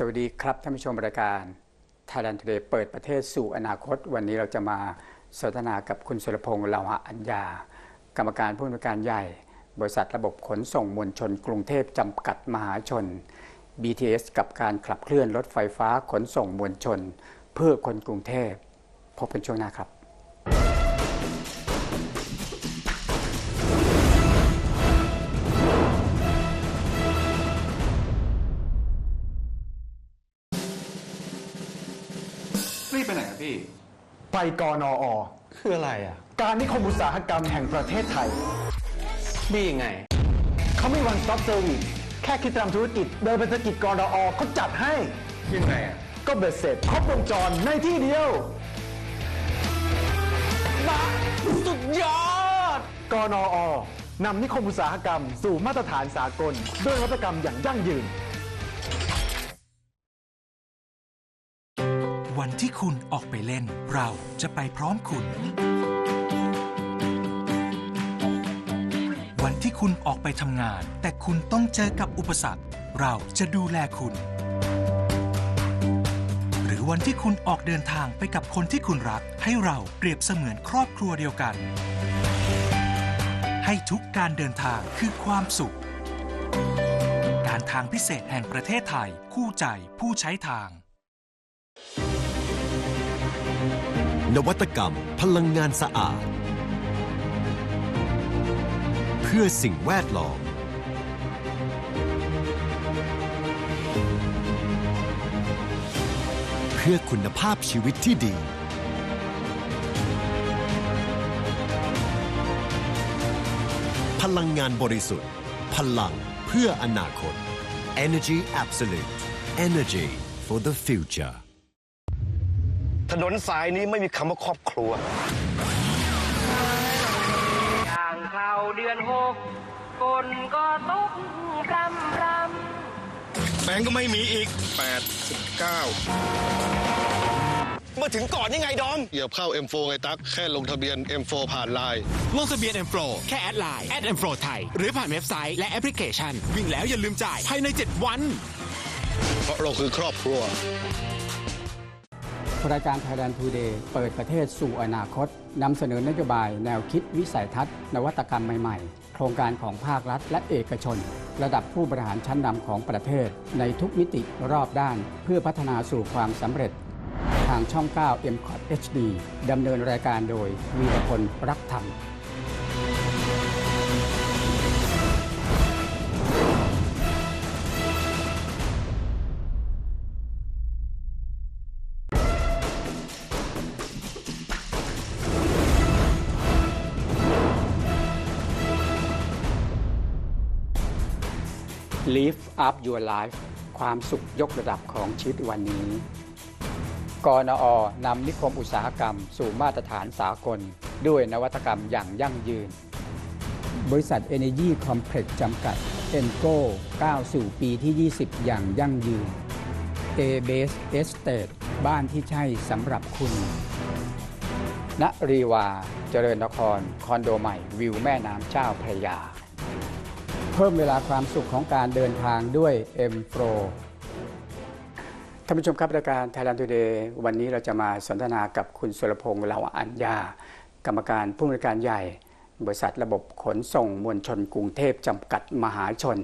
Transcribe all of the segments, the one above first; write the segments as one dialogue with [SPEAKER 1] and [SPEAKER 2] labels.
[SPEAKER 1] สวัสดีครับท่านผู้ชมรายการ Thailand Today เปิดประเทศสู่อนาคต วันนี้เราจะมาสนทนากับคุณสุรพงษ์เลาหะอัญญา กรรมการผู้อำนวยการใหญ่ บริษัทระบบขนส่งมวลชน กรุงเทพจำกัดมหาชน BTS กับการขับเคลื่อนรถไฟฟ้าขนส่งมวลชน เพื่อคนกรุงเทพพบกันช่วงหน้าครับ
[SPEAKER 2] รีบ
[SPEAKER 3] กนอ
[SPEAKER 2] คืออะไรอะ
[SPEAKER 3] การนิคมอุตสาหกรรมแห่งประเทศไทย
[SPEAKER 2] ดียังไง
[SPEAKER 3] เขาไม่ one stop service แค่คิดทำธุรกิจเดินไปสะกิดกนอเขาจัดให้
[SPEAKER 2] ยังไงอะ
[SPEAKER 3] ก็เบ็ดเสร็จครบวงจรในที่เดียว
[SPEAKER 2] สุดยอด
[SPEAKER 3] กนอนำนิคมอุตสาหกรรมสู่มาตรฐานสากล ด้วยนวัตกรรมอย่างยั่งยืน
[SPEAKER 4] ที่คุณออกไปเล่น เราจะไปพร้อมคุณ วันที่คุณออกไปทำงาน แต่คุณต้องเจอกับอุปสรรค เราจะดูแลคุณ หรือวันที่คุณออกเดินทางไปกับคนที่คุณรัก ให้เราเปรียบเสมือนครอบครัวเดียวกัน ให้ทุกการเดินทางคือความสุข การทางพิเศษแห่งประเทศไทย คู่ใจผู้ใช้ทาง
[SPEAKER 5] นวัตกรรม พลังงานสะอาด เพื่อสิ่งแวดล้อม เพื่อคุณภาพชีวิตที่ดี พลังงานบริสุทธิ์ พลังเพื่ออนาคต Energy Absolute Energy for the future
[SPEAKER 6] ถนนสายนี้ไม่มีคำว่าครอบครัว
[SPEAKER 7] ย่างเข้าเดือนหกฝนก็ตกรำร
[SPEAKER 6] แบงก์ก็ไม่มีอีก 8 9เมื่อถึงก่อนยังไงดอม
[SPEAKER 8] เหยียบเข้า M4 ไงตั๊กแค่ลงทะเบียน M4 ผ่านไลน์
[SPEAKER 9] ลงทะเบียน M Pro แค่แอดไลน์แอด M Pro ไทย หรือผ่านเว็บไซต์และแอปพลิเคชัน วิ่งแล้วอย่าลืมจ่ายภายใน 7 วัน
[SPEAKER 8] เพราะเราคือครอบครัว
[SPEAKER 1] รายการ Thailand Today เปิดประเทศสู่อนาคตนำเสนอนโยบายแนวคิดวิสัยทัศน์ นวัตกรรมใหม่ๆ โครงการของภาครัฐและเอกชน ระดับผู้บริหารชั้นนำของประเทศ ในทุกมิติรอบด้าน เพื่อพัฒนาสู่ความสำเร็จ ทางช่อง 9 m c o t HD ดำเนินรายการโดยวีรพลรักธรรม up your life ความสุขยกระดับของชีวิตวันนี้ กนอนำนิคมอุตสาหกรรม สู่มาตรฐานสากล ด้วยนวัตกรรมอย่างยั่งยืน บริษัท Energy Complex จำกัด e n g o ก้าวสู่ปีที่ 20 อย่างยั่งยืน A Base Estate บ้านที่ใช่สำหรับคุณณรีวา เจริญนคร คอนโดใหม่ วิวแม่น้ำเจ้าพระยา เพิ่มเวลาความสุขของการเดินทางด้วย M Pro ท่านผู้ชมครับรายการ Thailand Today วันนี้เราจะมาสนทนากับคุณสุรพงษ์เหล่าอัญญากรรมการผู้อำนวยการใหญ่ บริษัทระบบขนส่งมวลชนกรุงเทพจำกัดมหาชน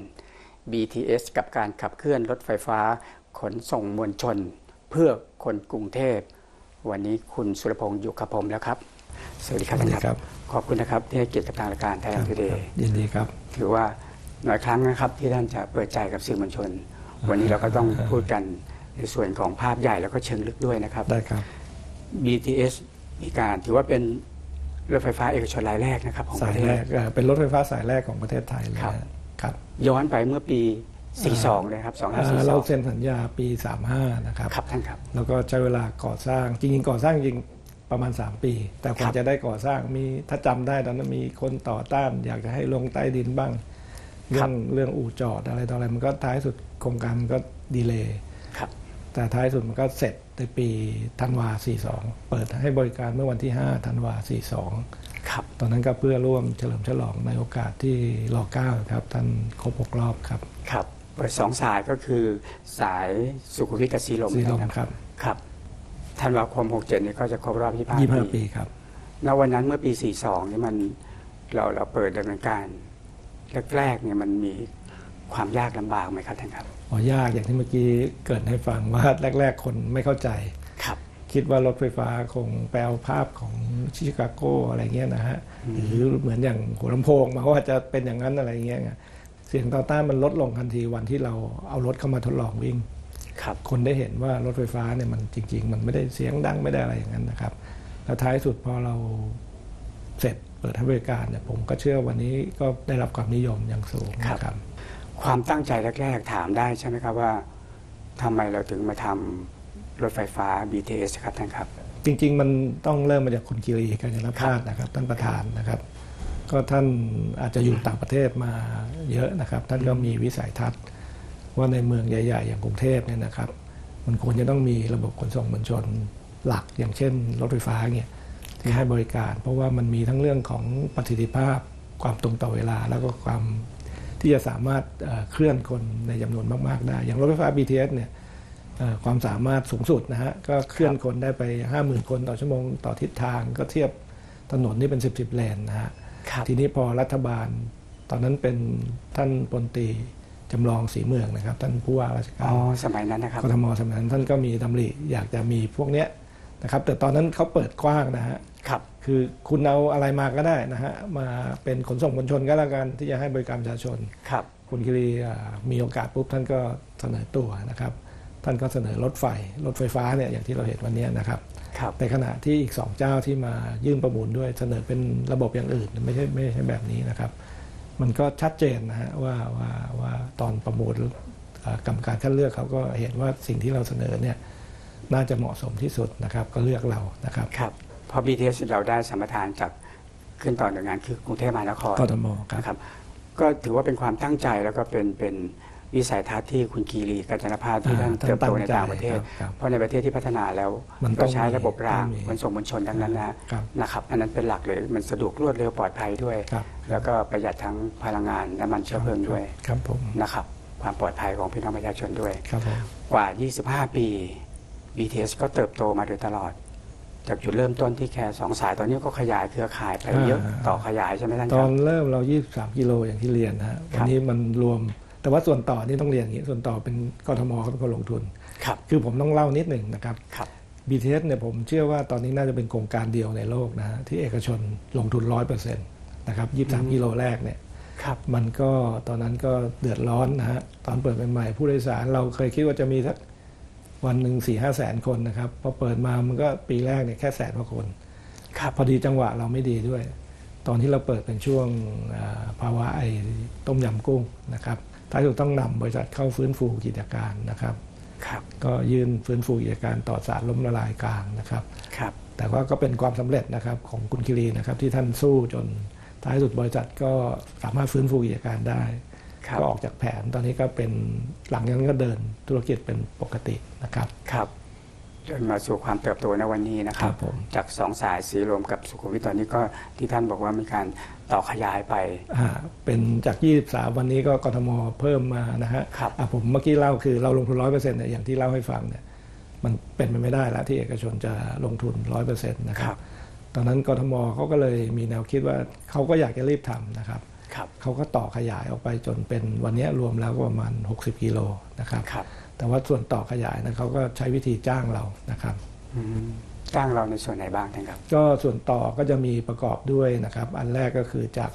[SPEAKER 1] BTS กับการขับเคลื่อนรถไฟฟ้า ขนส่งมวลชน เพื่อคนกรุงเทพ วันนี้คุณสุรพงษ์อยู่กับผมแล้วครับ สวัสดีครับท่านครับ ขอบคุณนะครับที่ให้เกียรติกับทางรายการ Thailand Today
[SPEAKER 10] ยินดีครับ
[SPEAKER 1] ถือว่า น้อยครั้งนะครับ ที่ท่านจะเปิดใจกับสื่อมวลชน วันนี้เราก็ต้องพูดกันในส่วนของภาพใหญ่แล้วก็เชิงลึกด้วยนะครับ
[SPEAKER 10] ได้ครับ
[SPEAKER 1] BTS มีการถือว่าเป็นรถไฟฟ้าเอกชนรายแรกนะครับของ
[SPEAKER 10] สา
[SPEAKER 1] ป
[SPEAKER 10] ย
[SPEAKER 1] ระเท
[SPEAKER 10] แร
[SPEAKER 1] ศ
[SPEAKER 10] กเอ่อเป็นรถไฟฟ้าสายแรกของประเทศไทยเลย
[SPEAKER 1] ครับ
[SPEAKER 10] ครับ
[SPEAKER 1] ย้อนไปเมื่อปี 42 เลยครับ
[SPEAKER 10] เอ่อเราเซ็
[SPEAKER 1] 2542
[SPEAKER 10] นสัญญาปี 35 นะครับ
[SPEAKER 1] ครับท่านครับ
[SPEAKER 10] แล้วก็ใช้เวลาก่อสร้าง จริงๆ ก่อสร้างจริงประมาณ 3 ปี แต่ก
[SPEAKER 1] ครั
[SPEAKER 10] ว่า
[SPEAKER 1] บ
[SPEAKER 10] จะได้ก่อสร้างมีถ้าจำได้ตอนนั้นมีคนต่อต้าน อยากจะให้ลงใต้ดินบ้าง เรื่องเรื่องอู่จอดอะไรต่ออะไรมันก็ท้ายสุดโครงการมันก็ดีเลย์
[SPEAKER 1] ครับ
[SPEAKER 10] แต่ท้ายสุดมันก็เสร็จในปีธันวา 42 เปิดให้บริการเมื่อวันที่ 5 ธันวา 42
[SPEAKER 1] ครับ
[SPEAKER 10] ตอนนั้นก็เพื่อร่วมเฉลิมฉลองในโอกาสที่รอเก้าครับ ท่านครบหกรอบครับ
[SPEAKER 1] ครับเปิดสองสายก็คือสายสุขุมวิทกับสีลม
[SPEAKER 10] สีลม
[SPEAKER 1] นะครับ ครับ ธันวาคม 67 นี่ก็จะครบรอบ25
[SPEAKER 10] 25ปีครับ
[SPEAKER 1] ณวันนั้นเมื่อปี 42 นี่มันเราเราเปิดดำเนินการ แรกๆเนี่ยมันมีความยากลำบากไหมครับท่านครับ
[SPEAKER 10] อ๋อยากอย่างที่เมื่อกี้เกริดให้ฟังว่าแรก ๆ คนไม่เข้าใจ
[SPEAKER 1] ครับ
[SPEAKER 10] คิดว่ารถไฟฟ้าคงแปลภาพของชิคาโกอะไรเงี้ยนะฮะหรือเหมือนอย่างหัวลำโพงมาว่าจะเป็นอย่างนั้นอะไรเงี้ยไงเสียงต่อต้านมันลดลงทันทีวันที่เราเอารถเข้ามาทดลองวิ่ง
[SPEAKER 1] ครับ
[SPEAKER 10] คนได้เห็นว่ารถไฟฟ้าเนี่ยมันจริง ๆ มันไม่ได้เสียงดังไม่ได้อะไรอย่างนั้นนะครับ แล้วท้ายสุดพอเราเสร็จเปิดให้บริการเนี่ยผมก็เชื่อวันนี้ก็ได้รับความนิยมอย่างสูงนะครับ
[SPEAKER 1] ความตั้งใจแรก ๆ ถามได้ใช่ไหมครับว่าทำไมเราถึงมาทำรถไฟฟ้า BTS ครับท่านครับ
[SPEAKER 10] จริง ๆ มันต้องเริ่มมาจากคุณกิรีกัญญาพาสนะครับ ท่านประธานนะครับ ก็ท่านอาจจะอยู่ต่างประเทศมาเยอะนะครับ ท่านก็มีวิสัยทัศน์ ว่าในเมืองใหญ่ ๆ อย่างกรุงเทพเนี่ยนะครับ มันควรจะต้องมีระบบขนส่งมวลชนหลักอย่างเช่น รถไฟฟ้าเนี่ย ที่ให้บริการ เพราะว่ามันมีทั้งเรื่องของประสิทธิภาพ ความตรงต่อเวลา แล้วก็ความที่จะสามารถเอ่อเคลื่อนคนในจำนวนมาก ๆ ได้ อย่างรถไฟฟ้า BTS เนี่ยเอ่อความสามารถสูงสุดนะฮะ ก็เคลื่อนคนได้ไป 50,000 คนต่อชั่วโมงต่อทิศทาง ก็เทียบถนนนี่เป็น 10 10เลนนะฮะ
[SPEAKER 1] ครับ
[SPEAKER 10] ทีนี้พอรัฐบาล ตอนนั้นเป็นท่านพลตรีจำลองสีเมืองนะครับ ท่านผู้ว่าราชกา
[SPEAKER 1] อ๋
[SPEAKER 10] ร
[SPEAKER 1] อสมัยนั้นนะครับ
[SPEAKER 10] กทมสมัยนั้นท่านก็มีดำริอยากจะมีพวกเนี้ย นะครับแต่ตอนนั้นเขาเปิดกว้างนะฮะ
[SPEAKER 1] ครับ
[SPEAKER 10] คือคุณเอาอะไรมาก็ได้นะฮะมาเป็นขนส่งมวลชนก็แล้วกันที่จะให้บริการประชาชน
[SPEAKER 1] ครับ
[SPEAKER 10] คุณคิรีอ่ามีโอกาสปุ๊บท่านก็เสนอตัวนะครับ ท่านก็เสนอรถไฟรถไฟฟ้าเนี่ยอย่างที่เราเห็นวันนี้นะครับ
[SPEAKER 1] ครับ
[SPEAKER 10] ในขณะที่อีกสองเจ้าที่มายื่นประมูลด้วยเสนอเป็นระบบอย่างอื่นไม่ใช่ไม่ใช่แบบนี้นะครับ มันก็ชัดเจนนะฮะว่าว่าว่าตอนประมูลเอ่อกรรมการคัดเลือกเขาก็เห็นว่าสิ่งที่เราเสนอเนี่ย น่าจะเหมาะสมที่สุดนะครับก็เลือกเรานะครับ
[SPEAKER 1] ครับพอ BTS เราได้สัมปทานจากขึ้นต่อหน่วยงานคือกรุงเทพมหานคร
[SPEAKER 10] กทมครับ
[SPEAKER 1] นะครับ ก็ถือว่าเป็นความตั้งใจแล้วก็เป็นเป็นวิสัยทัศน์ที่คุณกีรีกัญจนภาที่ท่าน
[SPEAKER 10] อ่าท่าน
[SPEAKER 1] เติบโตใน
[SPEAKER 10] ตั้งใจ
[SPEAKER 1] ต่างประเทศ
[SPEAKER 10] ครับครับ
[SPEAKER 1] เพราะในประเทศที่พัฒนาแล้ว
[SPEAKER 10] มันต้
[SPEAKER 1] ก็
[SPEAKER 10] อง
[SPEAKER 1] ใช้ระบบราง
[SPEAKER 10] ต้องมี
[SPEAKER 1] ขนส่งมวลชนดังนั้นนะครับ นะครับ อันนั้นเป็นหลักเลยมันสะดวกรวดเร็วปลอดภัยด้วย
[SPEAKER 10] ครับ
[SPEAKER 1] แล้วก็ประหยัดทั้งพลังงานน้ำมันเชื้อเพลิงด้วย
[SPEAKER 10] ครับผม
[SPEAKER 1] นะครับ ความปลอดภัยของพี่น้องประชาชนด้วย
[SPEAKER 10] ครับผม
[SPEAKER 1] กว่า 25 ปี BTS ก็เติบโตมาโดยตลอด จากจุดเริ่มต้นที่แค่สองสายตอนนี้ก็ขยายเครือข่ายไปเยอะ
[SPEAKER 10] อ่า
[SPEAKER 1] ต่อขยายใช่ไหมท่าน
[SPEAKER 10] ต
[SPEAKER 1] ค
[SPEAKER 10] อ
[SPEAKER 1] รับ
[SPEAKER 10] นเริ่มเรา 23 กิโลอย่างที่เรียนนะฮะ
[SPEAKER 1] ครั
[SPEAKER 10] วัน
[SPEAKER 1] บ
[SPEAKER 10] นี้มันรวมแต่ว่าส่วนต่อนี่ต้องเรียนอย่างนี้ ส่วนต่อเป็นกทมเขาเป็นคนลงทุน
[SPEAKER 1] ครับ
[SPEAKER 10] คือผมต้องเล่านิดหนึ่งนะครับ
[SPEAKER 1] ครับ
[SPEAKER 10] BTS เนี่ยผมเชื่อว่าตอนนี้น่าจะเป็นโครงการเดียวในโลกนะฮะที่เอกชนลงทุน100%นะครับ23กิโลแรกเนี่ย
[SPEAKER 1] ครับ
[SPEAKER 10] มันก็ตอนนั้นก็เดือดร้อนนะฮะตอนเปิดใหม่ๆผู้โดยสารเราเคยคิดว่าจะมีสัก วันหนึ่งสี่ห้าแสนคนนะครับพอเปิดมามันก็ปีแรกเนี่ยแค่แสนกว่าคน
[SPEAKER 1] ครับ
[SPEAKER 10] พอดีจังหวะเราไม่ดีด้วย ตอนที่เราเปิดเป็นช่วงอ่าภาวะไอ้ต้มยำกุ้งนะครับท้ายสุดต้องนำบริษัทเข้าฟื้นฟูกิจการนะครับ
[SPEAKER 1] ครับ
[SPEAKER 10] ก็ยื่นฟื้นฟูกิจการต่อสารล้มละลายกลางนะครับ
[SPEAKER 1] ครับ
[SPEAKER 10] แต่ว่าก็เป็นความสำเร็จนะครับของคุณคิรีนะครับที่ท่านสู้จนท้ายสุดบริษัทก็สามารถฟื้นฟูกิจการได้
[SPEAKER 1] ครับ
[SPEAKER 10] ก็ออกจากแผนตอนนี้ก็เป็นหลังจากนั้นก็เดินธุรกิจเป็นปกตินะครับ
[SPEAKER 1] ครับจนมาสู่ความเติบโตในวันนี้นะครั
[SPEAKER 10] ครับบผม
[SPEAKER 1] จากสองสายสีลมกับสุขุมวิทตอนนี้ก็ที่ท่านบอกว่ามีการต่อขยายไป
[SPEAKER 10] อ่าเป็นจาก 23 วันนี้ก็กทมเพิ่มมานะฮะ
[SPEAKER 1] ครับ
[SPEAKER 10] อะผมเมื่อกี้เล่าคือเราลงทุน100%เนี่ยอย่างที่เล่าให้ฟังเนี่ยมันเป็นไปไม่ได้แล้วที่เอกชนจะลงทุน100%นะค
[SPEAKER 1] ครั
[SPEAKER 10] รับ บ ตอนนั้นกทมเขาก็เลยมีแนวคิดว่าเขาก็อยากจะรีบทำนะครับ
[SPEAKER 1] ครับ
[SPEAKER 10] เขาก็ต่อขยายออกไปจนเป็นวันนี้รวมแล้วก็ประมาณ 60 กิโลนะครับ
[SPEAKER 1] ครับ
[SPEAKER 10] แต่ว่าส่วนต่อขยายนะเขาก็ใช้วิธีจ้างเรานะครับ
[SPEAKER 1] อืมจ้างเราในส่วนไหนบ้างท่านครับ
[SPEAKER 10] ก็ส่วนต่อก็จะมีประกอบด้วยนะครับ อันแรกก็คือจาก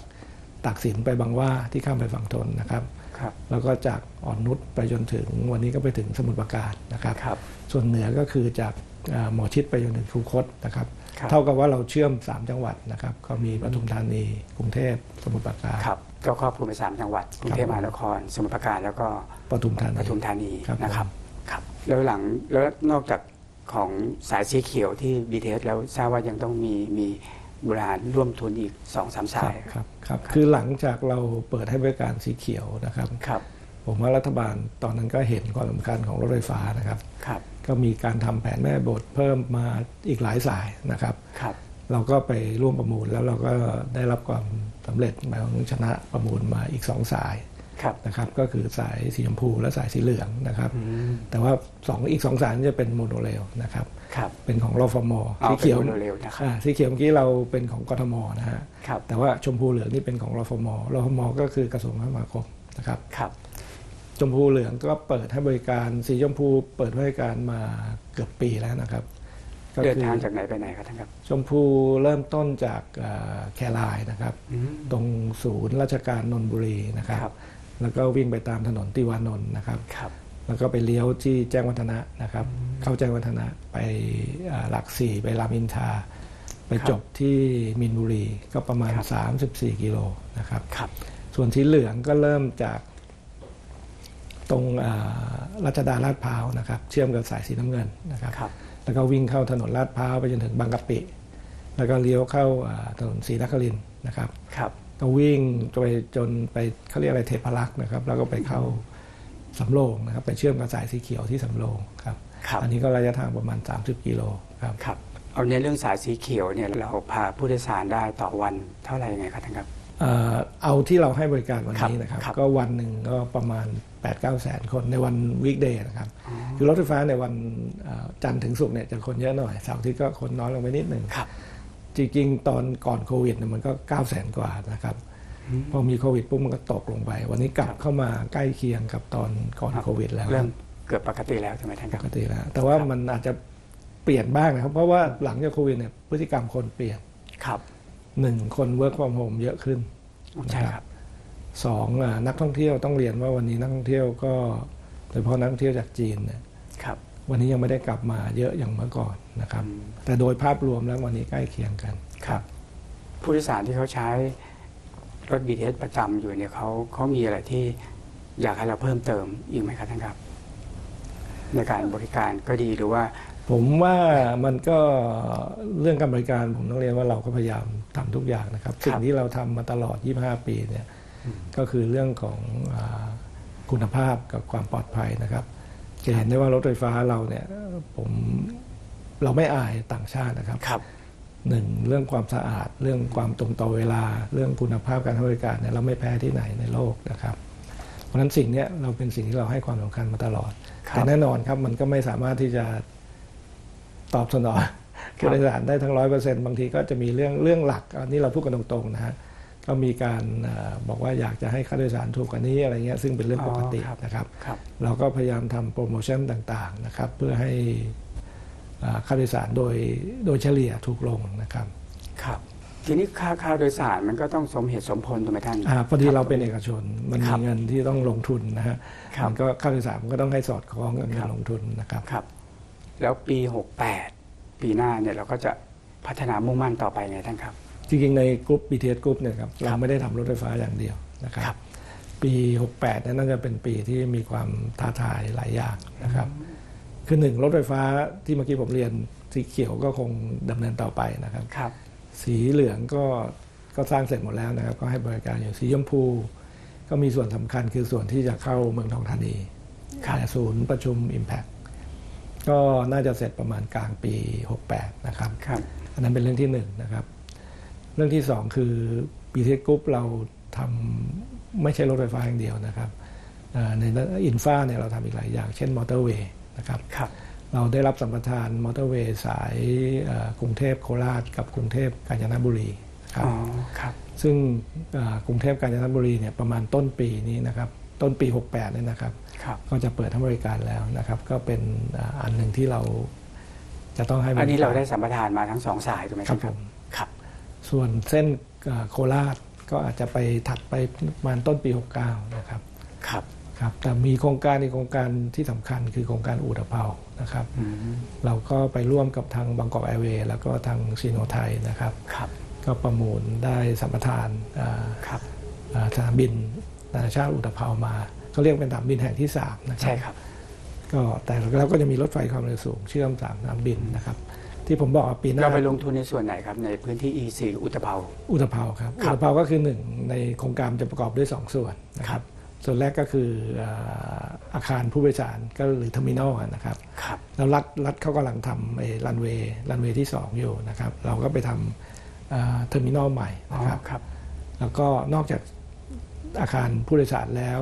[SPEAKER 10] ตากสินไปบางหว่าที่ข้ามไปฝั่งทนนะครับ
[SPEAKER 1] ครับ
[SPEAKER 10] แล้วก็จากอ่อนนุชไปจนถึงวันนี้ก็ไปถึงสมุทรปราการนะครับ
[SPEAKER 1] ครับ
[SPEAKER 10] ส่วนเหนือก็คือจากอ่าหมอชิดไปจนถึงคูคตนะครับ
[SPEAKER 1] ครับ
[SPEAKER 10] เท่ากับว่าเราเชื่อม 3 จังหวัดนะครับก็มีปทุมธานี กรุงเทพสมุทรปราการ
[SPEAKER 1] ครับก็ครอบคลุมไปสามจังหวัดกรุงเทพมหานคร สมุทรปราการแล้วก็
[SPEAKER 10] ปทุมธานี
[SPEAKER 1] ปทุมธานี
[SPEAKER 10] ครับ
[SPEAKER 1] นะครับ
[SPEAKER 10] ผม
[SPEAKER 1] ครับแล้วหลังแล้วนอกจากของสายสีเขียวที่ BTS แล้วทราบว่ายังต้องมีมีบริหารร่วมทุนอีกสองสามสาย
[SPEAKER 10] ครับครับคือหลังจากเราเปิดให้บริการสีเขียวนะครับ
[SPEAKER 1] ครับ
[SPEAKER 10] ผมว่ารัฐบาลตอนนั้นก็เห็นความสำคัญของรถไฟฟ้านะครับ
[SPEAKER 1] ครับ
[SPEAKER 10] ก็มีการทำแผนแม่บทเพิ่มมาอีกหลายสายนะครับ
[SPEAKER 1] ครับ
[SPEAKER 10] เราก็ไปร่วมประมูลแล้วเราก็ได้รับความสำเร็จหมายถึงชนะประมูลมาอีกสองสาย
[SPEAKER 1] ครับ
[SPEAKER 10] นะครับ ก็คือสายสีชมพูและสายสีเหลืองนะครับ แต่ว่าสองอีกสองสายนี่จะเป็นโมโนเรลนะครับ
[SPEAKER 1] ครับ
[SPEAKER 10] เป็นของรฟม
[SPEAKER 1] อ๋อ
[SPEAKER 10] สีเขียว
[SPEAKER 1] เป็นโมโนเรลนะครับ
[SPEAKER 10] อ่าสีเขียวเมื่อกี้เราเป็นของกทมนะฮะ
[SPEAKER 1] ครับ
[SPEAKER 10] แต่ว่าชมพูเหลืองนี่เป็นของรฟมรฟมก็คือกระทรวงคมนาคมนะครับ
[SPEAKER 1] ครับ
[SPEAKER 10] ชมพูเหลืองก็เปิดให้บริการสีชมพูเปิดให้บริการมาเกือบปีแล้วนะครับก็
[SPEAKER 1] เดิน
[SPEAKER 10] คือ
[SPEAKER 1] ทางจากไหนไปไหนครับท่านครับ
[SPEAKER 10] ชมพูเริ่มต้นจากเอ่อแครายนะครับ ตรงศูนย์ราชการนนทบุรีนะครับ
[SPEAKER 1] ครับ
[SPEAKER 10] แล้วก็วิ่งไปตามถนนติวานนท์นะครับ
[SPEAKER 1] ครับ
[SPEAKER 10] แล้วก็ไปเลี้ยวที่แจ้งวัฒนะนะครับ เข้าแจ้งวัฒนะไปอ่าหลักสี่ไปรามอินทราไป
[SPEAKER 1] ครับ
[SPEAKER 10] จบที่มินบุรีก็ประมาณ
[SPEAKER 1] ครับ
[SPEAKER 10] 34 กิโลนะครับ
[SPEAKER 1] ครับ
[SPEAKER 10] ส่วนสีเหลืองก็เริ่มจาก ตรงอ่ารัชดาลาดพร้าวนะครับเชื่อมกับสายสีน้ำเงินนะครับ
[SPEAKER 1] ครับ
[SPEAKER 10] แล้วก็วิ่งเข้าถนนลาดพร้าวไปจนถึงบางกะปิ แล้วก็เลี้ยวเข้าอ่าถนนศรีนครินทร์นะครับ
[SPEAKER 1] ครับ
[SPEAKER 10] ก็วิ่งไปจนไปเขาเรียกอะไรเทพารักษ์นะครับ แล้วก็ไปเข้าสำโรงนะครับไปเชื่อมกับสายสีเขียวที่สำโรงครับ
[SPEAKER 1] ครับ
[SPEAKER 10] อันนี้ก็ระยะทางประมาณ 30 กิโลครับ
[SPEAKER 1] ครับเอาในเรื่องสายสีเขียวเนี่ยเราพาผู้โดยสารได้ต่อวันเท่าไหร่ยังไงครับท่านครับ
[SPEAKER 10] เอ่อเอาที่เราให้บริการวันนี้
[SPEAKER 1] ครับ
[SPEAKER 10] นะครับ
[SPEAKER 1] ครับ
[SPEAKER 10] ก็วันหนึ่งก็ประมาณ 8 9 0 0 0 0คนในวันวีคเดย์นะครับ คือรถไฟฟ้าในวันเอ่อจันทร์ถึงศุกร์เนี่ยจะคนเยอะหน่อยเสาร์อาที่ก็คนน้อยลงไปนิดหนึ่ง
[SPEAKER 1] ครับ
[SPEAKER 10] จริงๆ ตอนก่อนโควิดเนี่ยมันก็9 0 0 0 0 0กว่านะครับ พอมีโควิดปุ๊บมันก็ตกลงไป วันนี้กลับเข้ามาใกล้เคียงกับตอนก่อนโควิดแล้ว
[SPEAKER 1] เริ่มเกือบปกติแล้วใช่ไหมท่านค
[SPEAKER 10] ป
[SPEAKER 1] รับ
[SPEAKER 10] กติแล้ว แต่ว่ามันอาจจะเปลี่ยนบ้างนะครับ เพราะว่าหลังจากโควิดเนี่ยพฤติกรรมคนเปลี่ยน
[SPEAKER 1] ครับ
[SPEAKER 10] หนึ่งคนเวิร์กฟอร์มโฮมเยอะขึ้น
[SPEAKER 1] ใช่ครับ
[SPEAKER 10] สองอะนักท่องเที่ยวต้องเรียนว่าวันนี้นักท่องเที่ยวก็โดยเฉพาะนักท่องเที่ยวจากจีนเนี่ย
[SPEAKER 1] ครับ
[SPEAKER 10] วันนี้ยังไม่ได้กลับมาเยอะอย่างเมื่อก่อนนะครับ แต่โดยภาพรวมแล้ววันนี้ใกล้เคียงกัน
[SPEAKER 1] ครับผู้โดยสารที่เขาใช้รถ BTS ประจำอยู่เนี่ยเขาเขามีอะไรที่อยากให้เราเพิ่มเติมอีกไหมครับท่านครับ ในการบริการก็ดีหรือว่า
[SPEAKER 10] ผมว่ามันก็เรื่องการบริการผมต้องเรียนว่าเราก็พยายามทำทุกอย่างนะครับ สิ่งที่เราทำมาตลอด 25 ปีเนี่ย ก็คือเรื่องของอาคุณภาพกับความปลอดภัยนะครับ จะเห็นได้ว่ารถไฟฟ้าเราเนี่ยผมเราไม่อายต่างชาตินะครับ
[SPEAKER 1] ครับ
[SPEAKER 10] หนึ่งเรื่องความสะอาด เรื่องความตรงต่อเวลา เรื่องคุณภาพการให้บริการเนี่ยเราไม่แพ้ที่ไหนในโลกนะครับ เพราะฉะนั้นสิ่งเนี้ยเราเป็นสิ่งที่เราให้ความสำคัญมาตลอด
[SPEAKER 1] ครับ
[SPEAKER 10] แต่แน่นอนครับมันก็ไม่สามารถที่จะตอบสนอง
[SPEAKER 1] ครับ
[SPEAKER 10] ผู้โดยสารได้ทั้งร้อยเปอร์เซ็นต์บางทีก็จะมีเรื่องเรื่องหลักอันนี้เราพูดกันตรงๆนะฮะ ก็มีการเออบอกว่าอยากจะให้ค่าโดยสารถูกกว่านี้อะไรเงี้ยซึ่งเป็นเรื่องปกติ
[SPEAKER 1] อ๋อครับ
[SPEAKER 10] นะครับ
[SPEAKER 1] ครับ
[SPEAKER 10] เราก็พยายามทำโปรโมชั่นต่างๆนะครับเพื่อให้อ่าค่าโดยสารโดยโดยเฉลี่ยถูกลงนะครับ
[SPEAKER 1] ครับทีนี้ค่าค่าโดยสารมันก็ต้องสมเหตุสมผลถูกไหมท่าน
[SPEAKER 10] อาพอดีเราเป็นเอกชนมัน
[SPEAKER 1] ครั
[SPEAKER 10] มี
[SPEAKER 1] บ
[SPEAKER 10] เงินที่ต้องลงทุนนะฮะ
[SPEAKER 1] ครับ
[SPEAKER 10] มันก็ค่าโดยสารมันก็ต้องให้สอดคล้องกับเงิ
[SPEAKER 1] ครั
[SPEAKER 10] น
[SPEAKER 1] บ
[SPEAKER 10] ลงทุนนะครับ
[SPEAKER 1] ครับ แล้วปี 68 ปีหน้าเนี่ยเราก็จะพัฒนามุ่งมั่นต่อไปไงท่านครับ
[SPEAKER 10] จริงๆในกรุ๊ป BTS กรุ๊ปเนี่ยครับเราไม่ได้ทำรถไฟฟ้าอย่างเดียวนะครับ
[SPEAKER 1] ครับ
[SPEAKER 10] ปี 68เนี่ยน่าจะเป็นปีที่มีความท้าทายหลายอย่างนะครับคือหนึ่งรถไฟฟ้าที่เมื่อกี้ผมเรียนสีเขียวก็คงดำเนินต่อไปนะครับ
[SPEAKER 1] ครับ
[SPEAKER 10] สีเหลืองก็ก็สร้างเสร็จหมดแล้วนะครับ ก็ให้บริการอยู่สีชมพู ก็มีส่วนสำคัญคือส่วนที่จะเข้าเมืองทองธานี
[SPEAKER 1] ครับ
[SPEAKER 10] แต่ศูนย์ประชุม Impact ก็น่าจะเสร็จประมาณกลางปี 68 นะครับ
[SPEAKER 1] ครับ
[SPEAKER 10] อันนั้นเป็นเรื่องที่หนึ่งนะครับเรื่องที่สองคือปีเทสกรุ๊ปเราทำไม่ใช่รถไฟฟ้าอย่างเดียวนะครับเอ่อในอินฟาเนี่ยเราทำอีกหลายอย่าง เช่นมอเตอร์เวย์นะครับ
[SPEAKER 1] ครับ
[SPEAKER 10] เราได้รับสัมปทานมอเตอร์เวย์สายเอ่อกรุงเทพโคราช กับกรุงเทพกาญจนบุรีนะครับ
[SPEAKER 1] อ๋อครับ
[SPEAKER 10] ซึ่งเอ่อกรุงเทพกาญจนบุรีเนี่ยประมาณต้นปีนี้นะครับต้นปี 68เนี่ยนะครับ
[SPEAKER 1] ครับ
[SPEAKER 10] ก็จะเปิดให้บริการแล้วนะครับก็เป็นอ่าอันหนึ่งที่เราจะต้องให้บริ
[SPEAKER 1] อั
[SPEAKER 10] กานร
[SPEAKER 1] นี้เราได้สัมปทานมาทั้งสองสายถูกไหม
[SPEAKER 10] ครับ
[SPEAKER 1] ค
[SPEAKER 10] ผ
[SPEAKER 1] รับ
[SPEAKER 10] ม
[SPEAKER 1] ครับ
[SPEAKER 10] ส่วนเส้นเอ่อโคราชก็อาจจะไปถัดไปประมาณต้นปี 69 นะครับ
[SPEAKER 1] ครับ
[SPEAKER 10] ครับแต่มีโครงการอีกโครงการที่สำคัญคือโครงการอู่ตะเภานะครับ
[SPEAKER 1] อืม
[SPEAKER 10] เราก็ไปร่วมกับทางบางกอกแอร์เวย์แล้วก็ทางซีโนไทยนะครับ
[SPEAKER 1] ครับ
[SPEAKER 10] ก็ประมูลได้สัมปทานอ่า
[SPEAKER 1] ครับ
[SPEAKER 10] อ่าสนามบินนานาชาติอุตภาวมาเขาเรียกเป็นสนามบินแห่งที่ 3 นะครั
[SPEAKER 1] ใช่ครับ
[SPEAKER 10] ก็แต่เราก็จะมีรถไฟความเร็วสูงเชื่อมสามสนามบินนะครับ ที่ผมบอกว่าปีหน้า
[SPEAKER 1] เราไปลงทุนในส่วนไหนครับ ในพื้นที่ EC หรืออุตภเปา
[SPEAKER 10] อุตภาวครับ
[SPEAKER 1] ครั
[SPEAKER 10] อุ
[SPEAKER 1] บ
[SPEAKER 10] ตภาวก็คือหนึ่งในโครงการจะประกอบด้วย 2 ส่วนนะครับ ส่วนแรกก็คืออ่าอาคารผู้โดยสารก็หรือเทอร์มินอลนะครับ
[SPEAKER 1] ครับ
[SPEAKER 10] แล้วรัฐรัฐเขากำลังทำไอ้รันเวย์รันเวย์ที่ 2 อยู่นะครับ เราก็ไปทำอ่าเทอร์มินอลใหม่
[SPEAKER 1] อ๋อ
[SPEAKER 10] นะครับ
[SPEAKER 1] ครับ
[SPEAKER 10] แล้วก็นอกจากอาคารผู้โดยสารแล้ว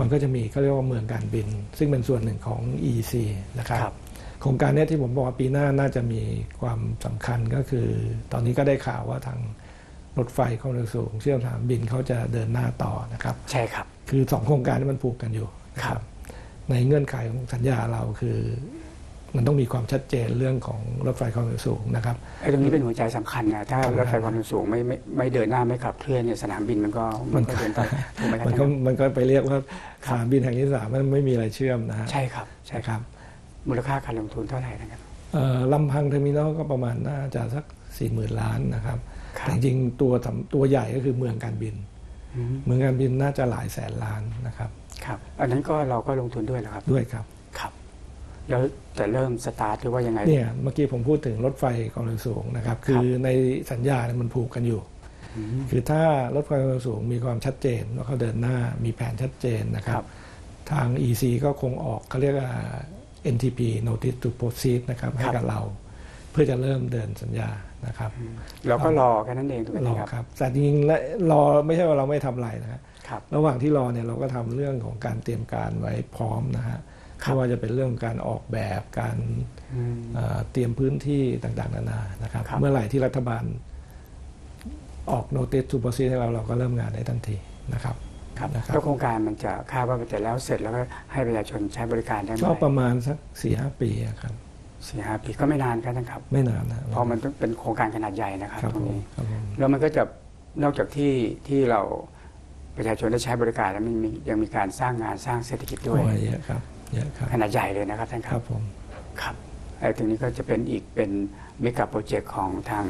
[SPEAKER 10] มันก็จะมีเขาเรียกว่าเมืองการบิน ซึ่งเป็นส่วนหนึ่งของ EEC นะครับ
[SPEAKER 1] ครับ
[SPEAKER 10] โครงการเนี้ยที่ผมบอกว่าปีหน้าน่าจะมีความสำคัญก็คือ ตอนนี้ก็ได้ข่าวว่าทางรถไฟความเร็วสูงเชื่อมสนามบินเขาจะเดินหน้าต่อนะครับ
[SPEAKER 1] ใช่ครับ
[SPEAKER 10] คือสองโครงการนี้มันผูกกันอยู่นะครับ ในเงื่อนไขของสัญญาเราคือ มันต้องมีความชัดเจนเรื่องของรถไฟความเร็วสูงนะครับ
[SPEAKER 1] ไอ้ตรงนี้เป็นหัวใจสำคัญนะถ้ารถไฟความเร็วสูงไม่ไม่ไม่เดินหน้าไม่ขับเคลื่อนเนี่ยสนามบินมันก็มันก็เดินไปถูกไหมครับ
[SPEAKER 10] มันก็มันก็ไปเรียกว่าสนามบินแห่งที่สามมันไม่มีอะไรเชื่อมนะฮะ
[SPEAKER 1] ใช่ครับใช่
[SPEAKER 10] นะ
[SPEAKER 1] ค
[SPEAKER 10] ครับรับ
[SPEAKER 1] มูลค่าการลงทุนเท่าไหร่นะครับ
[SPEAKER 10] เอ่อลำพังเทอร์มินอลก็ประมาณน่าจะสักสี่หมื่นล้านนะครับ
[SPEAKER 1] ครับ
[SPEAKER 10] แต่จริงๆตัวสำตัวใหญ่ก็คือเมืองการบิน
[SPEAKER 1] อืม
[SPEAKER 10] เมืองการบินน่าจะหลายแสนล้านนะครับ
[SPEAKER 1] ครับอันนั้นก็เราก็ลงทุนด้วยเหรอครับ
[SPEAKER 10] ด้วยครับ
[SPEAKER 1] ครับแล้วแต่เริ่มสตาร์ทหรือว่ายังไง
[SPEAKER 10] เนี่ยเมื่อกี้ผมพูดถึงรถไฟความเร็วสูงนะครับ คือในสัญญาเนี่ยมันผูกกันอยู่
[SPEAKER 1] อืม
[SPEAKER 10] คือถ้ารถไฟความเร็วสูงมีความชัดเจนว่าเขาเดินหน้ามีแผนชัดเจนนะครั
[SPEAKER 1] ครับบ
[SPEAKER 10] ทาง EC ก็คงออกเขาเรียกว่า NTP Notice to Proceed นะครับให้กับเรา เพื่อจะเริ่มเดินสัญญานะครับ
[SPEAKER 1] เราก็รอแค่นั้นเองถูกไหม
[SPEAKER 10] รอ
[SPEAKER 1] ครับ
[SPEAKER 10] ครับ แต่จริงๆและรอไม่ใช่ว่าเราไม่ทำอะไรนะฮะ
[SPEAKER 1] ครับ
[SPEAKER 10] ระหว่างที่รอเนี่ยเราก็ทำเรื่องของการเตรียมการไว้พร้อมนะฮะ
[SPEAKER 1] ครับ
[SPEAKER 10] ไม่ว่าจะเป็นเรื่องของการออกแบบการ
[SPEAKER 1] อืม
[SPEAKER 10] เอ่อเตรียมพื้นที่ต่างๆนานานะครับ
[SPEAKER 1] ครับ
[SPEAKER 10] เมื่อไหร่ที่รัฐบาลออกโนติส to proceed ให้เราเราก็เริ่มงานได้ทันทีนะครับ
[SPEAKER 1] ครับ
[SPEAKER 10] นะครับ
[SPEAKER 1] แล้วโครงการมันจะคาดว่ามันจะแล้วเสร็จแล้วก็ให้ประชาชนใช้บริการได้ไหม
[SPEAKER 10] ก็ประมาณสักสี่ห้าปีอะครับ
[SPEAKER 1] สี่ห้าปีก็ไม่นานครับท่านครับ
[SPEAKER 10] ไม่นานนะ
[SPEAKER 1] เพราะมันต้องเป็นโครงการขนาดใหญ่นะครับ
[SPEAKER 10] ครับ
[SPEAKER 1] ตรง
[SPEAKER 10] ผม
[SPEAKER 1] นี้
[SPEAKER 10] ครับผม
[SPEAKER 1] แล้วมันก็จะนอกจากที่ที่เราประชาชนได้ใช้บริการแล้วมันมียังมีการสร้างงานสร้างเศรษฐกิจด้วย
[SPEAKER 10] โอ้ยเยอะครับเยอะครับ
[SPEAKER 1] ขนาดใหญ่เลยนะครับท่านค
[SPEAKER 10] ค
[SPEAKER 1] รั
[SPEAKER 10] รั
[SPEAKER 1] บบ
[SPEAKER 10] ผม
[SPEAKER 1] ครับไอ้ตรงนี้ก็จะเป็นอีกเป็นเมกะโปรเจกต์ของทาง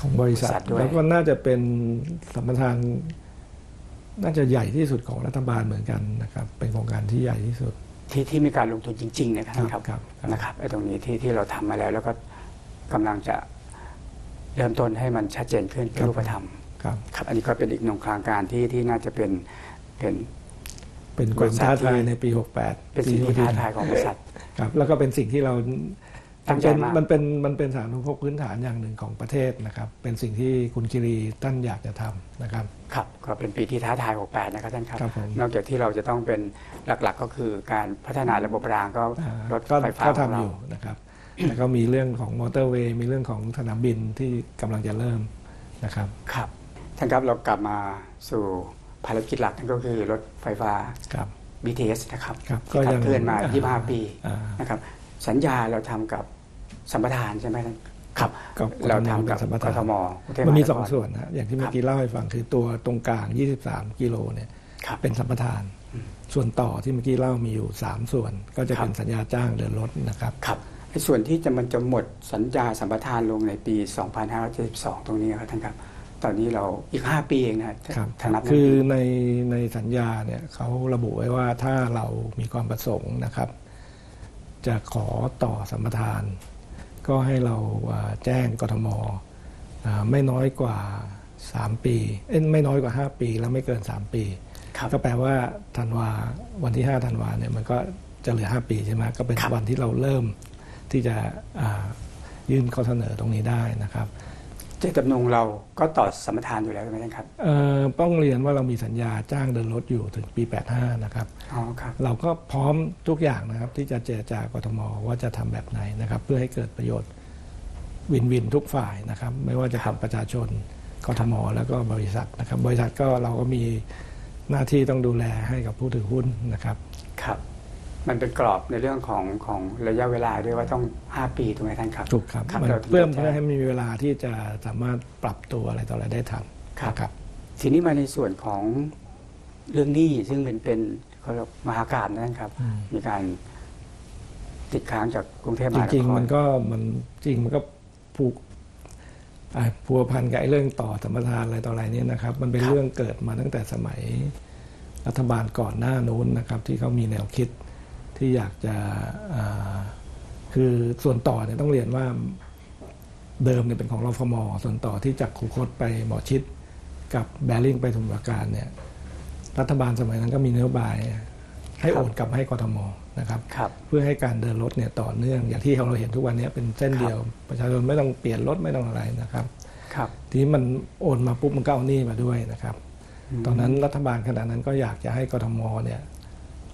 [SPEAKER 10] ของบริษัท
[SPEAKER 1] บริษัทด้วย
[SPEAKER 10] แล้วก็น่าจะเป็นสัมปทาน น่าจะใหญ่ที่สุดของรัฐบาลเหมือนกันนะครับ เป็นโครงการที่ใหญ่ที่สุด
[SPEAKER 1] ที่ที่มีการลงทุนจริง ๆ นะครับท่านครับ
[SPEAKER 10] ครับครับ
[SPEAKER 1] นะครับไอ้ตรงนี้ที่ที่เราทำมาแล้ว แล้วก็กำลังจะเริ่มต้นให้มันชัดเจนขึ้นเป็นรูปธรรม
[SPEAKER 10] ครับ
[SPEAKER 1] ครับ อันนี้ก็เป็นอีกหนึ่งโครงการที่ที่น่าจะเป็นเป็น
[SPEAKER 10] เป็นความท้าทายในปี 68
[SPEAKER 1] เป็นสิ่งที่ท้าทายของบริษัท
[SPEAKER 10] ครับแล้วก็เป็นสิ่งที่เรา
[SPEAKER 1] ตั้งใจ
[SPEAKER 10] เป็น
[SPEAKER 1] มาก
[SPEAKER 10] มันเป็นมันเป็นสาธารณูปโภคพื้นฐานอย่างหนึ่งของประเทศนะครับ เป็นสิ่งที่คุณคิรีท่านอยากจะทำนะครับ
[SPEAKER 1] ครับ ก็เป็นปีที่ท้าทาย68นะครับท่านครับ
[SPEAKER 10] ครับผม
[SPEAKER 1] นอกจากที่เราจะต้องเป็นหลักๆ ก็คือการพัฒนาระบบรางก็
[SPEAKER 10] อ่าร
[SPEAKER 1] ถ
[SPEAKER 10] ก็
[SPEAKER 1] ไฟฟ้า
[SPEAKER 10] ก็
[SPEAKER 1] ของ
[SPEAKER 10] ทำอ
[SPEAKER 1] เรา
[SPEAKER 10] ยู่นะครับแล้วก็มีเรื่องของมอเตอร์เวย์มีเรื่องของสนามบินที่กำลังจะเริ่มนะครับ
[SPEAKER 1] ครับท่านครับเรากลับมาสู่ภารกิจหลักนั่นก็คือรถไฟฟ้า
[SPEAKER 10] ครับ
[SPEAKER 1] BTS นะครับ
[SPEAKER 10] ครับ
[SPEAKER 1] ที่ขับเคลื่อนมา
[SPEAKER 10] อ่
[SPEAKER 1] 25 ปี
[SPEAKER 10] อ่า
[SPEAKER 1] นะครับ สัญญาเราทำกับสัมปทานใช่ไหมท่านครับ
[SPEAKER 10] กับ
[SPEAKER 1] เราทำกับ
[SPEAKER 10] สัมป
[SPEAKER 1] ก
[SPEAKER 10] ทาน
[SPEAKER 1] ทมกรุงเทพ
[SPEAKER 10] มันมี
[SPEAKER 1] หา
[SPEAKER 10] ส
[SPEAKER 1] ค
[SPEAKER 10] อง
[SPEAKER 1] ร
[SPEAKER 10] ส่วนนะอย่างที่เมื่อกี้เล่าให้ฟังคือตัวตรงกลาง 23 กิโลเนี่ย
[SPEAKER 1] ครับ
[SPEAKER 10] เป็นสัมปทาน ส่วนต่อที่เมื่อกี้เล่ามีอยู่ 3 ส่วน ก็จะ
[SPEAKER 1] ครับ
[SPEAKER 10] เป็นสัญญาจ้างเดินรถนะครับ
[SPEAKER 1] ครับไอ้ส่วนที่จะมันจะหมดสัญญาสัมปทานลงในปี 2572 ตรงนี้ครับท่านครับ ตอนนี้เราอีก 5 ปีเองนะครับ
[SPEAKER 10] ครับ
[SPEAKER 1] ถ้านับ
[SPEAKER 10] คือ
[SPEAKER 1] ปี
[SPEAKER 10] ในในสัญญาเนี่ยเขาระบุไว้ว่าถ้าเรามีความประสงค์นะครับ จะขอต่อสัมปทาน ก็ให้เราอ่าแจ้งกทมอ่าไม่น้อยกว่า 3 ปีเอ้ยไม่น้อยกว่า 5 ปี แล้วไม่เกิน 3 ปี
[SPEAKER 1] ครับ
[SPEAKER 10] ก็แปลว่าธันวาวันที่5ธันวาเนี่ยมันก็จะเหลือ 5 ปีใช่ไหมก็เป็น
[SPEAKER 1] ครับ
[SPEAKER 10] วันที่เราเริ่มที่จะอ่ายื่นข้อเสนอตรงนี้ได้นะครับ
[SPEAKER 1] เจตจำนงเราก็ต่อสัมปทานอยู่แล้วใช่ไหมท่านครับ
[SPEAKER 10] เอ่อต้องเรียนว่าเรามีสัญญาจ้างเดินรถอยู่ถึงปี 85 นะครับ
[SPEAKER 1] อ๋อครับ
[SPEAKER 10] เราก็พร้อมทุกอย่างนะครับ ที่จะเจรจากทมว่าจะทำแบบไหนนะครับ เพื่อให้เกิดประโยชน์วินวินทุกฝ่ายนะครับ ไม่ว่าจะกับประชาชนกทมแล้วก็บริษัทนะครับ บริษัทก็เราก็มีหน้าที่ต้องดูแลให้กับผู้ถือหุ้นนะครับ
[SPEAKER 1] ครับ มันเป็นกรอบในเรื่องของของระยะเวลาด้วยว่าต้อง 5 ปีถูกไหมท่านครับ
[SPEAKER 10] ถูกครับ
[SPEAKER 1] ครับ
[SPEAKER 10] มัน
[SPEAKER 1] เราถึง
[SPEAKER 10] เพื่อ
[SPEAKER 1] จะ
[SPEAKER 10] เพื่อให้มีเวลาที่จะสามารถปรับตัวอะไรต่ออะไรได้ทัน
[SPEAKER 1] ครับ
[SPEAKER 10] นะครับ
[SPEAKER 1] ทีนี้มาในส่วนของเรื่องหนี้ซึ่งเป็นเป็นเขาเรียกมหาการนะครับ
[SPEAKER 10] อืม
[SPEAKER 1] มีการติดค้างจากกรุงเทพม
[SPEAKER 10] จ
[SPEAKER 1] หานคร
[SPEAKER 10] ริงๆมันก็มันจริงมันก็ผูกอะพัวพันกับไอ้เรื่องต่อสัมปทานอะไรต่ออะไรเนี่ยนะครับ มันเป็นเรื่องเกิดมาตั้งแต่สมัยรัฐบาลก่อนหน้านู้นนะครับ ที่เขามีแนวคิด ที่อยากจะอ่าคือส่วนต่อเนี่ยต้องเรียนว่าเดิมเนี่ยเป็นของรฟมส่วนต่อที่จากคูคตไปหมอชิด กับแบริ่งไปสมุทรปราการเนี่ยรัฐบาลสมัยนั้นก็มีนโยบายให้โอนกลับมาให้กทมนะครับ
[SPEAKER 1] ครับ
[SPEAKER 10] เพื่อให้การเดินรถเนี่ยต่อเนื่อง อย่างที่เราเห็นทุกวันนี้เป็นเส้นเดียว ประชาชนไม่ต้องเปลี่ยนรถไม่ต้องอะไรนะครับ
[SPEAKER 1] ครับ
[SPEAKER 10] ทีนี้มันโอนมาปุ๊บมันก็เอาหนี้มาด้วยนะครับ ตอนนั้นรัฐบาลขณะนั้นก็อยากจะให้กทมเนี่ย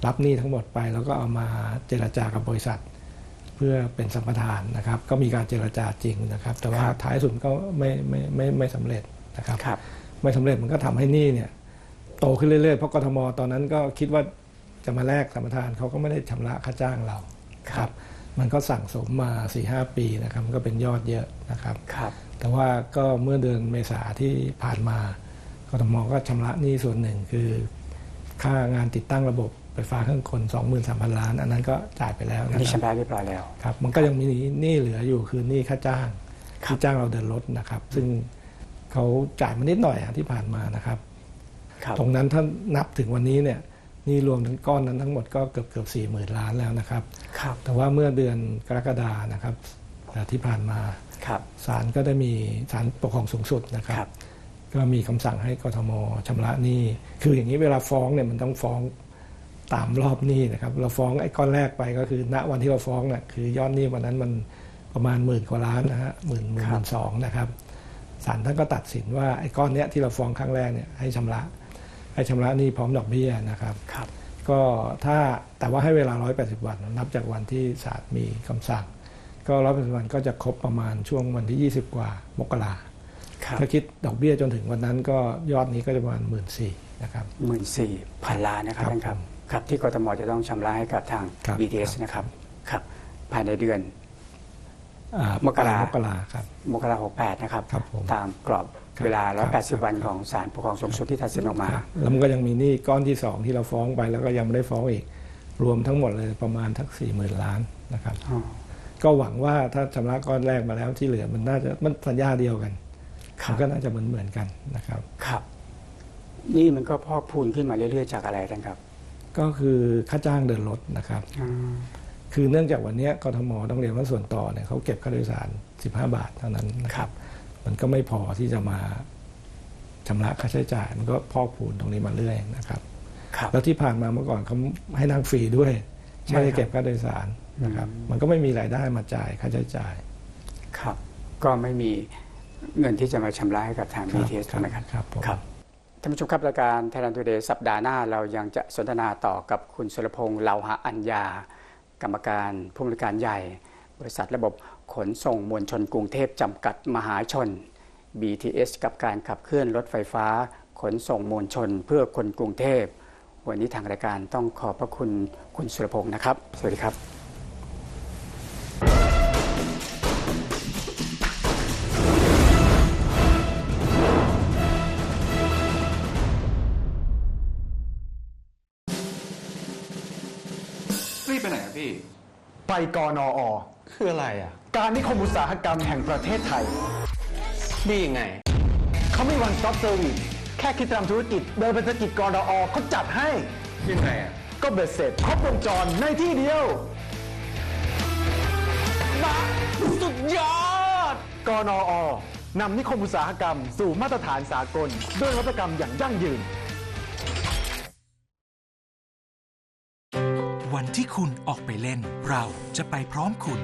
[SPEAKER 10] รับหนี้ทั้งหมดไปแล้วก็เอามาเจรจากับบริษัท เพื่อเป็นสัมปทานนะครับ ก็มีการเจรจาจริงนะครับ แต่ว่าท้ายสุดก็ไม่ไม่ไม่ไม่สำเร็จนะครับ
[SPEAKER 1] ครับ
[SPEAKER 10] ไม่สำเร็จมันก็ทำให้หนี้เนี่ยโตขึ้นเรื่อยๆเพราะกทมตอนนั้นก็คิดว่าจะมาแลกสัมปทานเขาก็ไม่ได้ชำระค่าจ้างเรา
[SPEAKER 1] ครับ
[SPEAKER 10] มันก็สั่งสมมา4ีหปีนะครับมันก็เป็นยอดเยอะนะครับ
[SPEAKER 1] ครับ
[SPEAKER 10] แต่ว่าก็เมื่อเดือนเมษาที่ผ่านมากทมก็ชำระหนี้ส่วนหนึ่งคือ ค่างานติดตั้งระบบไฟฟ้าเครื่องกล23,000 ล้าน อันนั้นก็จ่ายไปแล้วนะ
[SPEAKER 1] นี่
[SPEAKER 10] ครับ
[SPEAKER 1] ชำระเรียบร้อยแล้ว
[SPEAKER 10] ครับมันก็ยังมีหนี้เหลืออยู่คือหนี้ค่าจ้าง
[SPEAKER 1] ครับ
[SPEAKER 10] ที่จ้างเราเดินรถนะครับ ซึ่งเขาจ่ายมานิดหน่อยอะที่ผ่านมานะครับ
[SPEAKER 1] ครับ
[SPEAKER 10] ตรงนั้นถ้านับถึงวันนี้เนี่ยหนี่รวมทั้งก้อนนั้นทั้งหมดก็เกือบเกือบสี่หมื่นล้านแล้วนะครับ
[SPEAKER 1] ครับ
[SPEAKER 10] แต่ว่าเมื่อเดือนกรกฎานะครับเอ่อที่ผ่านมา
[SPEAKER 1] ครับ
[SPEAKER 10] ศาลก็ได้มีศาลปกครองสูงสุดนะครับ
[SPEAKER 1] ครับ
[SPEAKER 10] ก็มีคำสั่งให้กทมชำระหนี้ คืออย่างนี้เวลาฟ้องเนี่ยมันต้องฟ้องตามรอบหนี้นะครับ เราฟ้องไอ้ก้อนแรกไปก็คือ ณวันที่เราฟ้องน่ะคือยอดหนี้วันนั้นมันประมาณหมื่นกว่าล้านนะฮะหมื่นหมื่นสองนะครับศาลท่านก็ตัดสินว่าไอ้ก้อนเนี้ยที่เราฟ้องครั้งแรกเนี่ยให้ชำระ ให้ชำระหนี้พร้อมดอกเบี้ยนะครับ
[SPEAKER 1] ครับ
[SPEAKER 10] ก็ถ้าแต่ว่าให้เวลา 180 วัน นับจากวันที่ศาลมีคำสั่ง ก็180 วันก็จะครบประมาณช่วงวันที่ 20 กว่ามกรา
[SPEAKER 1] ครับ
[SPEAKER 10] ถ้าคิดดอกเบี้ยจนถึงวันนั้นก็ยอดนี้ก็จะประมาณ1 4ื่นนะครับ
[SPEAKER 1] หมื่นสี่พันล้านนะครับ
[SPEAKER 10] ครับ
[SPEAKER 1] ท่านครับ
[SPEAKER 10] ผม
[SPEAKER 1] ครับที่กทมจะต้องชำระให้กับทาง
[SPEAKER 10] ครับ
[SPEAKER 1] BTS นะครับครับภายในเดือน
[SPEAKER 10] อ่าม
[SPEAKER 1] กรา
[SPEAKER 10] มกราครับ
[SPEAKER 1] มกราหกแปดนะครับ
[SPEAKER 10] ครับผม
[SPEAKER 1] ตามกรอบ
[SPEAKER 10] ครับ
[SPEAKER 1] เวลา
[SPEAKER 10] ครับ
[SPEAKER 1] 180 วันของศาลปกครองสูงสุดที่ตัดสินออกมา
[SPEAKER 10] แล้วมันก็ยังมีหนี้ก้อนที่ 2 ที่เราฟ้องไปแล้วก็ยังไม่ได้ฟ้องอีก รวมทั้งหมดเลยประมาณทัก4 0,000 ล้านนะครับ
[SPEAKER 1] อ๋อ
[SPEAKER 10] ก็หวังว่าถ้าชำระก้อนแรกมาแล้วที่เหลือมันน่าจะมันสัญญาเดียวกัน
[SPEAKER 1] ครั
[SPEAKER 10] มั
[SPEAKER 1] บ
[SPEAKER 10] นก็น่าจะเหมือนเหมือนๆกันนะครับ
[SPEAKER 1] ครับ นี่มันก็พอกพูนขึ้นมาเรื่อยๆ จากอะไรท่านครับ
[SPEAKER 10] ก็คือค่าจ้างเดินรถนะครับ
[SPEAKER 1] อืม
[SPEAKER 10] คือเนื่องจากวันเนี้ยกทมต้องเรียนว่าส่วนต่อเนี่ยเขาเก็บค่าโดยสาร 15 บาทเท่านั้นนะครับ มันก็ไม่พอที่จะมาชำระค่าใช้จ่ายมันก็พอกพูนตรงนี้มาเรื่อยนะครับ
[SPEAKER 1] ครับ
[SPEAKER 10] แล้วที่ผ่านมาเมื่อก่อนเขาให้นั่งฟรีด้วย
[SPEAKER 1] ใช่
[SPEAKER 10] ไม่ได้
[SPEAKER 1] ครับ
[SPEAKER 10] เก็บค่าโดยสารนะครับ
[SPEAKER 1] อืม
[SPEAKER 10] มันก็ไม่มีรายได้มาจ่ายค่าใช้จ่าย
[SPEAKER 1] ครับ ก็ไม่มี เงินที่จะมาชำระให้กับทาง
[SPEAKER 10] ครับ
[SPEAKER 1] BTS ใช่ไหมครับ
[SPEAKER 10] ครับผม
[SPEAKER 1] ครับ ท่านผู้ชมครับรายการไทยแลนด์ทูเดย์สัปดาห์หน้าเรายังจะสนทนาต่อกับคุณสุรพงษ์เลาหะอัญญา กรรมการผู้บริการใหญ่ บริษัทระบบขนส่งมวลชนกรุงเทพจำกัดมหาชน BTS กับการขับเคลื่อนรถไฟฟ้า ขนส่งมวลชนเพื่อคนกรุงเทพ วันนี้ทางรายการต้องขอบพระคุณคุณสุรพงษ์นะครับ สวัสดีครับ
[SPEAKER 2] รีบไปไหนอะพี่
[SPEAKER 3] ไปกนอ
[SPEAKER 2] คืออะไรอะ
[SPEAKER 3] การนิคมอุตสาหกรรมแห่งประเทศไทย
[SPEAKER 2] ดียังไง
[SPEAKER 3] เขามีวัน stop service แค่คิดทำธุรกิจเดินไปสะกิดกนอเขาจัดให้
[SPEAKER 2] ยังไงอะ
[SPEAKER 3] ก็เบ็ดเสร็จครบวงจรในที่เดียว
[SPEAKER 2] สุดยอด
[SPEAKER 3] กนอ นำนิคมอุตสาหกรรมสู่มาตรฐานสากล ด้วยนวัตกรรมอย่างยั่งยืน
[SPEAKER 4] วันที่คุณออกไปเล่น เราจะไปพร้อมคุณ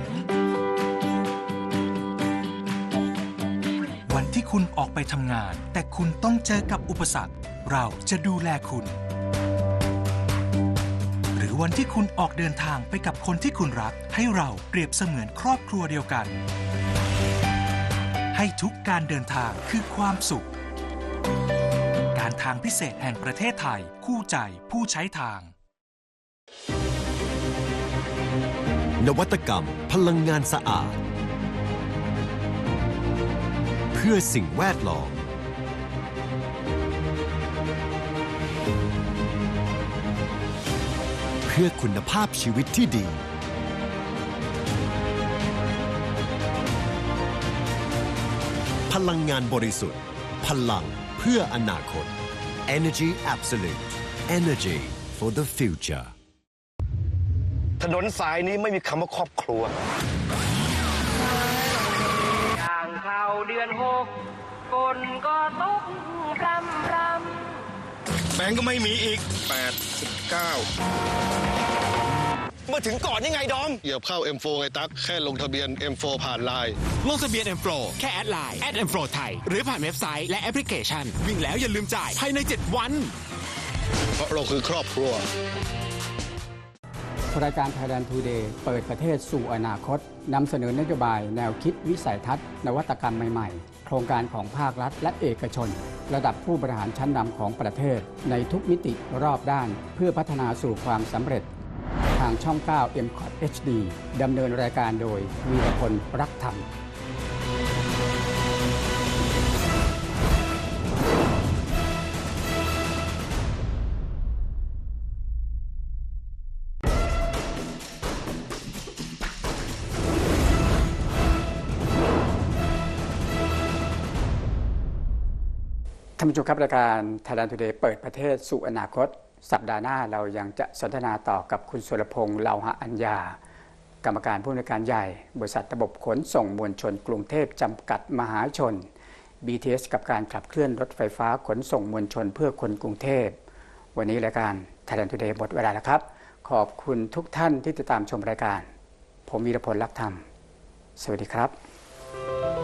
[SPEAKER 4] วันที่คุณออกไปทำงาน แต่คุณต้องเจอกับอุปสรรค เราจะดูแลคุณ หรือวันที่คุณออกเดินทางไปกับคนที่คุณรัก ให้เราเปรียบเสมือนครอบครัวเดียวกัน ให้ทุกการเดินทางคือความสุข การทางพิเศษแห่งประเทศไทย คู่ใจผู้ใช้ทาง
[SPEAKER 5] นวัตกรรมพลังงานสะอาด เพื่อสิ่งแวดล้อม เพื่อคุณภาพชีวิตที่ดี พลังงานบริสุทธิ์ พลังเพื่ออนาคต Energy Absolute Energy for the future
[SPEAKER 6] ถนนสายนี้ไม่มีคำว่าครอบครัว
[SPEAKER 7] ย่างเข้าเดือนหกฝนก็ตกพรำพร
[SPEAKER 8] แบงก์ก็ไม่มีอีก8 9
[SPEAKER 6] มาถึงก่อนยังไงดอม
[SPEAKER 8] เหยียบเข้า M4 ไงตั๊ก แค่ลงทะเบียน M4 ผ่านไลน์
[SPEAKER 9] ลงทะเบียน M Pro แค่แอดไลน์ @m pro ไทย หรือผ่านเว็บไซต์และแอปพลิเคชัน วิ่งแล้วอย่าลืมจ่ายภายใน 7 วัน
[SPEAKER 8] เพราะเราคือครอบครัว
[SPEAKER 1] รายการ Thailand Today เปิดประเทศสู่อนาคตนำเสนอนโยบายแนวคิดวิสัยทัศน์ นวัตกรรมใหม่ๆ โครงการของภาครัฐและเอกชน ระดับผู้บริหารชั้นนำของประเทศ ในทุกมิติรอบด้าน เพื่อพัฒนาสู่ความสำเร็จ ทางช่อง 9 m c o t HD ดำเนินรายการโดยวีรพลรักธรรม ท่านผู้ชมครับรายการ Thailand Today เปิดประเทศสู่อนาคต สัปดาห์หน้าเรายังจะสนทนาต่อกับคุณสุรพงษ์เลาหะอัญญา กรรมการผู้อำนวยการใหญ่ บริษัทระบบขนส่งมวลชนกรุงเทพจำกัดมหาชน BTS กับการขับเคลื่อนรถไฟฟ้าขนส่งมวลชนเพื่อคนกรุงเทพ วันนี้รายการ Thailand Today หมดเวลาแล้วครับ ขอบคุณทุกท่านที่ติดตามชมรายการ ผมวีรพลลักธรรม สวัสดีครับ